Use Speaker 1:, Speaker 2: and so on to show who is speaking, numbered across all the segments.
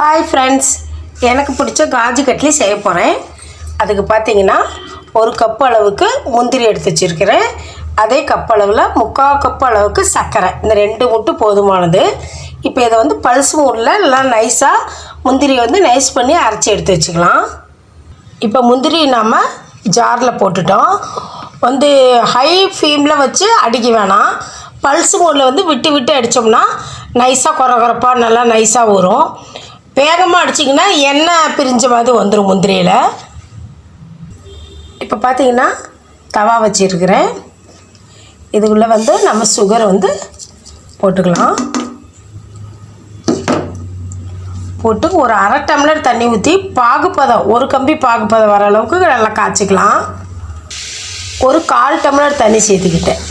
Speaker 1: Hi friends எனக்கு பிடிச்ச காஜு கட்லி செய்ய போகிறேன் அதுக்கு பார்த்தீங்கன்னா ஒரு கப் அளவுக்கு முந்திரி எடுத்து வச்சுருக்கிறேன். அதே கப் அளவில் முக்கால் கப் அளவுக்கு சர்க்கரை. இந்த ரெண்டு மட்டும் போதுமானது. இப்போ இதை வந்து பல்ஸ் மூடில் நல்லா நைஸாக முந்திரி வந்து நைஸ் பண்ணி அரைச்சி எடுத்து வச்சுக்கலாம். இப்போ முந்திரி நாம் ஜாரில் போட்டுட்டோம். வந்து ஹை ஃப்ளேமில் வச்சு அடிக்க வேணாம். பல்ஸ் மூடில் வந்து விட்டு விட்டு அடித்தோம்னா நைஸாக குறை குறைப்பாக நல்லா நைஸாக வரும் வேகமாக அடிச்சிங்கன்னா எண்ணெய் பிரிஞ்ச மாதிரி வந்துடும் முந்திரியில். இப்போ பார்த்தீங்கன்னா தவா வச்சிருக்கிறேன். இதுக்குள்ளே வந்து நம்ம சுகரை வந்து போட்டுக்கலாம். போட்டு ஒரு அரை டம்ளர் தண்ணி ஊற்றி பாகுப்பதம் ஒரு கம்பி பாகுப்பதம் வர அளவுக்கு நல்லா காய்ச்சிக்கலாம். ஒரு கால் டம்ளர் தண்ணி சேர்த்துக்கிட்டேன்.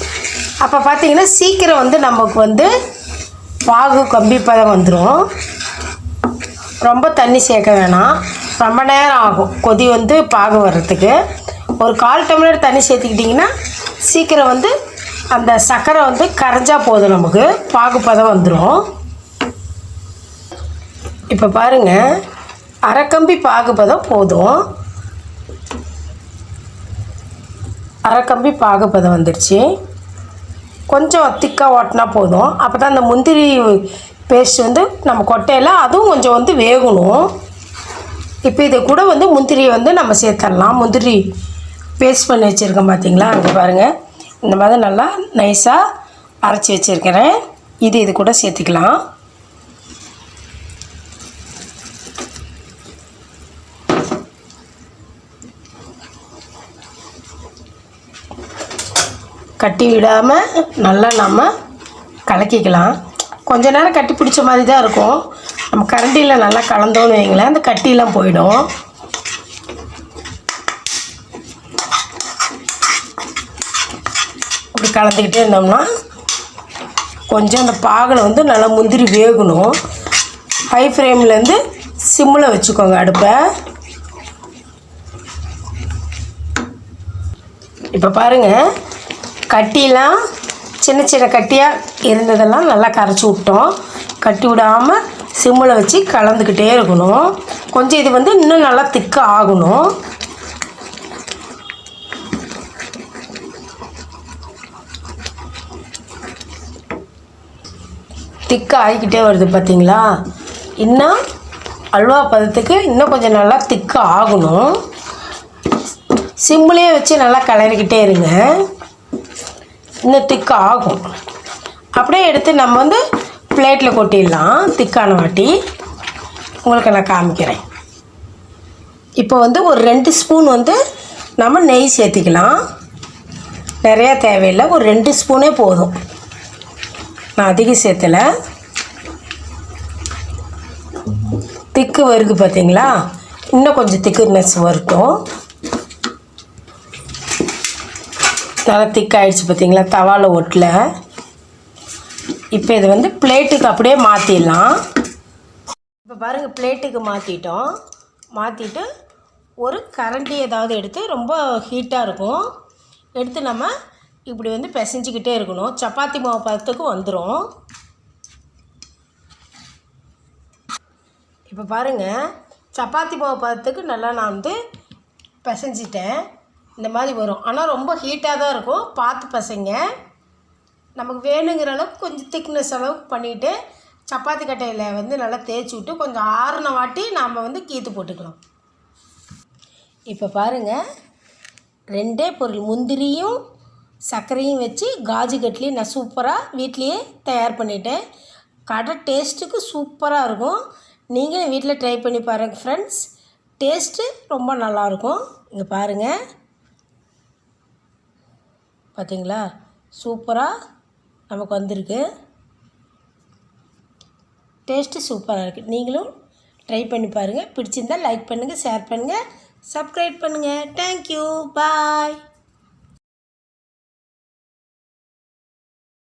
Speaker 1: அப்போ பார்த்திங்கன்னா சீக்கிரம் வந்து நமக்கு வந்து பாகு கம்பி பதம் வந்துடும் ரொம்ப தண்ணி சேர்க்க வேணாம். ரொம்ப நேரம் ஆகும். கொதி வந்து பாகு வர்றதுக்கு. ஒரு கால் டம்ளர் தண்ணி சேர்த்துக்கிட்டிங்கன்னா சீக்கிரம் வந்து அந்த சர்க்கரை வந்து கரைஞ்சா போதும் நமக்கு. பாகு பதம் வந்துடும் இப்போ பாருங்கள் அரை கம்பி பாகுபதம் போதும் அரை கம்பி பாகுபதம் வந்துடுச்சு. கொஞ்சம் திக்காக ஓட்டினா போதும். அப்போ தான் அந்த முந்திரி பேஸ்ட் வந்து நம்ம கொட்டையில் அதுவும் கொஞ்சம் வந்து வேகணும். இப்போ இது கூட வந்து முந்திரியை வந்து நம்ம சேர்த்துடலாம். முந்திரி பேஸ்ட் பண்ணி வச்சுருக்கேன் பார்த்தீங்களா அங்கே பாருங்கள் இந்த மாதிரி நல்லா நைஸாக அரைச்சி வச்சுருக்கிறேன். இது இது கூட சேர்த்துக்கலாம். கட்டி விடாமல் நல்லா நம்ம கலக்கிக்கலாம். கொஞ்ச நேரம் கட்டி பிடிச்ச மாதிரி தான் இருக்கும். நம்ம கரண்டியில் நல்லா கலந்தோன்னு வைங்களேன். அந்த கட்டிலாம் போயிடும். இப்படி கலந்துக்கிட்டே இருந்தோம்னா கொஞ்சம் அந்த பாகில் வந்து நல்லா முந்திரி வேகணும். ஹை ஃப்ளேம்லேருந்து சிம்மில் வச்சுக்கோங்க அடுப்பை. இப்போ பாருங்கள் கட்டிலாம் சின்ன சின்ன கட்டியாக இருந்ததெல்லாம் நல்லா கரைச்சி விட்டோம். கட்டி விடாமல் சிம்மில் வச்சு கலந்துக்கிட்டே இருக்கணும். கொஞ்சம் இது வந்து இன்னும் நல்லா திக்க ஆகணும். திக்க ஆகிக்கிட்டே வருது பார்த்தீங்களா இன்னும் அல்வா பதத்துக்கு இன்னும் கொஞ்சம் நல்லா திக்க ஆகணும். சிம்மிலே வச்சு நல்லா கலரிக்கிட்டே இருங்க. இன்னும் திக்கு ஆகும். அப்படியே எடுத்து நம்ம வந்து பிளேட்டில் கொட்டிடலாம் திக்கான வாட்டி. உங்களுக்கு நான் காமிக்கிறேன். இப்போ வந்து ஒரு ரெண்டு ஸ்பூன் வந்து நம்ம நெய் சேர்த்திக்கலாம். நிறையா தேவையில்லை ஒரு ரெண்டு ஸ்பூனே போதும். நான் அதிகம் சேர்த்தலை. திக்கு வருது பார்த்தீங்களா? இன்னும் கொஞ்சம் திக்குனஸ் வரட்டும். நல்லா திக்காயிடுச்சு பார்த்தீங்களா தவாவில் ஒட்டல. இப்போ இது வந்து பிளேட்டுக்கு அப்படியே மாற்றிடலாம் இப்போ பாருங்கள் பிளேட்டுக்கு மாற்றிட்டோம் மாற்றிட்டு ஒரு கரண்டி ஏதாவது எடுத்து ரொம்ப ஹீட்டாக இருக்கும். எடுத்து நம்ம இப்படி வந்து பிசைஞ்சிக்கிட்டே இருக்கணும். சப்பாத்தி மாவு பதத்துக்கு வந்துடும் இப்போ பாருங்கள் சப்பாத்தி மாவு பதத்துக்கு நல்லா நான் வந்து பிசைஞ்சிட்டேன். இந்த மாதிரி வரும். ஆனால் ரொம்ப ஹீட்டாக தான் இருக்கும். பார்த்து பசங்க. நமக்கு வேணுங்கிற அளவுக்கு கொஞ்சம் திக்னஸ் அளவுக்கு பண்ணிவிட்டு சப்பாத்தி கட்டையில் வந்து நல்லா தேய்ச்சி விட்டு கொஞ்சம் ஆறுன வாட்டி நாம் வந்து கீத்து போட்டுக்கலாம். இப்போ பாருங்கள் ரெண்டே பொருள். முந்திரியும் சர்க்கரையும் வச்சு காஜு கட்லி நான் சூப்பராக வீட்லேயே தயார் பண்ணிட்டேன். கடை டேஸ்ட்டுக்கு சூப்பராக இருக்கும். நீங்களும் வீட்டில் ட்ரை பண்ணி பாருங்கள் ஃப்ரெண்ட்ஸ் டேஸ்ட்டு ரொம்ப நல்லாயிருக்கும் இங்கே பாருங்கள் பார்த்தீங்களா சூப்பராக நமக்கு வந்திருக்கு. டேஸ்ட்டு சூப்பராக இருக்குது நீங்களும் ட்ரை பண்ணி பாருங்கள் பிடிச்சிருந்தால் லைக் பண்ணுங்கள் ஷேர் பண்ணுங்கள் சப்ஸ்கிரைப் பண்ணுங்கள் தேங்க்யூ பாய்